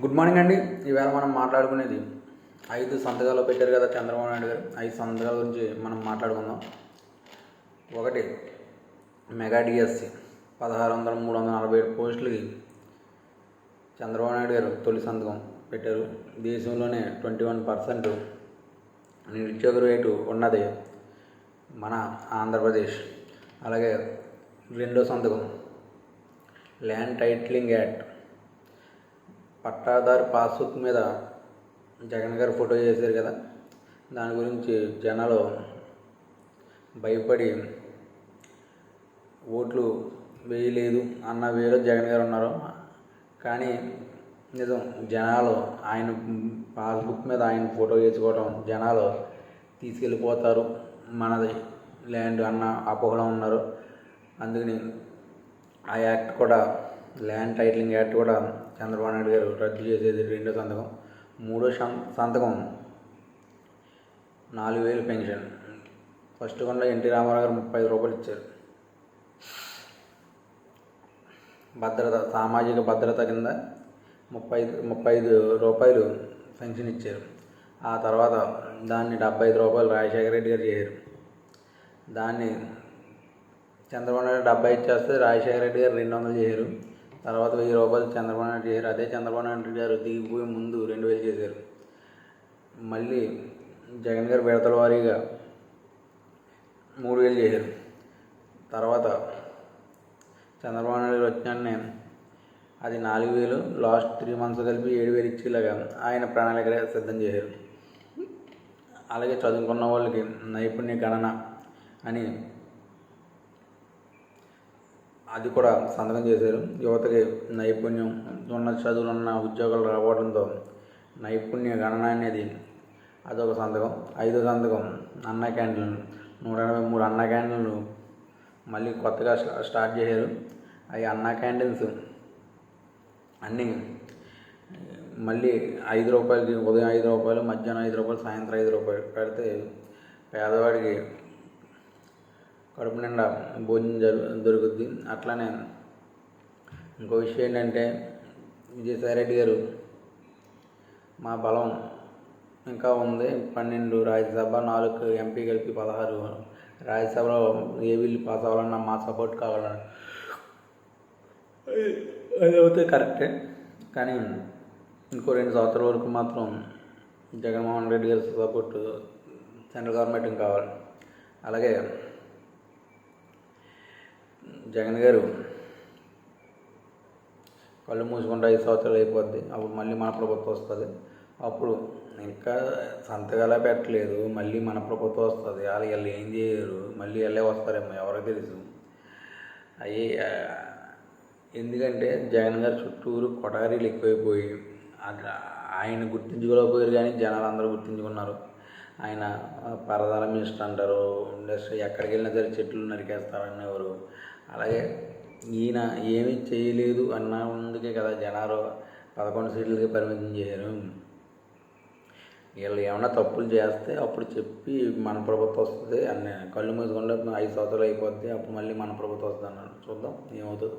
Good morning అండి. ఈవేళ మనం మాట్లాడుకునేది ఐదు సంతకాలు పెట్టారు కదా చంద్రబాబు నాయుడు గారు. ఐదు సంతకాల గురించి మనం మాట్లాడుకుందాం. ఒకటి మెగా డిఎస్సి పదహారు వందల మూడు వందల నలభై ఏడు పోస్టులకి చంద్రబాబు నాయుడు గారు తొలి సంతకం పెట్టారు. దేశంలోనే ట్వంటీ వన్ పర్సెంట్ నిరుద్యోగ రేటు ఉన్నది మన ఆంధ్రప్రదేశ్. అలాగే రెండో సంతకం ల్యాండ్ టైటిలింగ్ యాక్ట్. పట్టాదారు పాస్బుక్ మీద జగన్ గారు ఫోటో చేశారు కదా దాని గురించి జనాలు భయపడి ఓట్లు వేయలేదు అన్న వేలో జగన్ గారు ఉన్నారు. కానీ నిజం జనాలు ఆయన పాస్బుక్ మీద ఆయన ఫోటో వేసుకోవడం జనాలు తీసుకెళ్ళిపోతారు. మనది ల్యాండ్ అన్న అపోహలో ఉన్నారు. అందుకని ఆ యాక్ట్ కూడా ల్యాండ్ టైటిలింగ్ యాక్ట్ కూడా చంద్రబాబు నాయుడు గారు రద్దు చేసేది రెండో సంతకం. మూడో సంతకం నాలుగు వేలు పెన్షన్. ఫస్ట్ కొండ ఎన్టీ రామారావు గారు ముప్పై ఐదు రూపాయలు ఇచ్చారు. భద్రత సామాజిక భద్రత కింద ముప్పై ముప్పై ఐదు రూపాయలు పెన్షన్ ఇచ్చారు. ఆ తర్వాత దాన్ని డెబ్బై ఐదు రూపాయలు రాజశేఖర రెడ్డి గారు చేశారు. దాన్ని చంద్రబాబు నాయుడు డెబ్బై ఇచ్చేస్తే రాజశేఖర రెడ్డి గారు రెండు వందలు చేశారు. తర్వాత వెయ్యి రూపాయలు చంద్రబాబు నాయుడు చేశారు. అదే చంద్రబాబు నాయుడు గారు దిగిపోయి ముందు రెండు వేలు చేశారు. మళ్ళీ జగన్ గారు విడతల వారీగా మూడు వేలు చేశారు. తర్వాత చంద్రబాబు నాయుడు గారు వచ్చినానే అది నాలుగు వేలు లాస్ట్ త్రీ మంత్స్ కలిపి ఏడు వేలు ఇచ్చేలాగా ఆయన ప్రణాళిక సిద్ధం చేశారు. అలాగే చదువుకున్న వాళ్ళకి నైపుణ్య గణన అని అది కూడా సంతకం చేశారు. యువతకి నైపుణ్యం ఉన్న చదువులు ఉన్న ఉద్యోగాలు రావడంతో నైపుణ్య గణన అనేది అదొక సంతకం. ఐదో సంతకం అన్న క్యాంటీన్లు. నూట ఎనభై మూడు అన్న క్యాంటీన్లు మళ్ళీ కొత్తగా స్టార్ట్ చేశారు. అవి అన్న క్యాంటీన్స్ అన్నీ మళ్ళీ ఐదు రూపాయలకి ఉదయం ఐదు రూపాయలు మధ్యాహ్నం ఐదు రూపాయలు సాయంత్రం ఐదు రూపాయలు పెడితే పేదవాడికి కడుపు నిండా భోజనం దొరుకుద్ది. అట్లానే ఇంకో విషయం ఏంటంటే విజయసాయిరెడ్డి గారు మా బలం ఇంకా ఉంది. పన్నెండు రాజ్యసభ నాలుగు ఎంపీ కలిపి పదహారు రాజ్యసభలో ఏ బిల్లు పాస్ అవ్వాలన్నా మా సపోర్ట్ కావాలన్నా. అది అవుతే కరెక్టే. కానీ ఇంకో రెండు సంవత్సరాల వరకు మాత్రం జగన్మోహన్ రెడ్డి గారి సపోర్ట్ సెంట్రల్ గవర్నమెంట్ కావాలి. అలాగే జగన్ గారు కళ్ళు మూసుకుంటే ఐదు సంవత్సరాలు అయిపోద్ది. అప్పుడు మళ్ళీ మన ప్రభుత్వం వస్తుంది. అప్పుడు ఇంకా సంతకాల పెట్టలేదు. మళ్ళీ మన ప్రభుత్వం వస్తుంది. వాళ్ళు వీళ్ళు ఏం చేయరు. మళ్ళీ వెళ్ళే వస్తారేమో ఎవరికి తెలుసు. అవి ఎందుకంటే జగన్ గారు చుట్టూరు కొటారీలు ఎక్కువైపోయి అక్కడ ఆయన గుర్తించుకోలేకపోయారు కానీ జనాలు అందరూ గుర్తించుకున్నారు. ఆయన పరదాల మినిస్టర్ అంటారు. ఇండస్ట్రీ ఎక్కడికి వెళ్ళినా సరే చెట్లు నరికేస్తారనేవారు. అలాగే ఈయన ఏమీ చేయలేదు అన్నందుకే కదా జనాలు పదకొండు సీట్లకి పరిమితం చేయరు వీళ్ళు ఏమైనా తప్పులు చేస్తే అప్పుడు చెప్పి మన ప్రభుత్వం వస్తుంది. అన్న కళ్ళు మూసుకుంటే ఐదు సంవత్సరాలు అయిపోద్ది. అప్పుడు మళ్ళీ మన ప్రభుత్వం వస్తుంది అన్నాడు. చూద్దాం ఏమవుతుందో.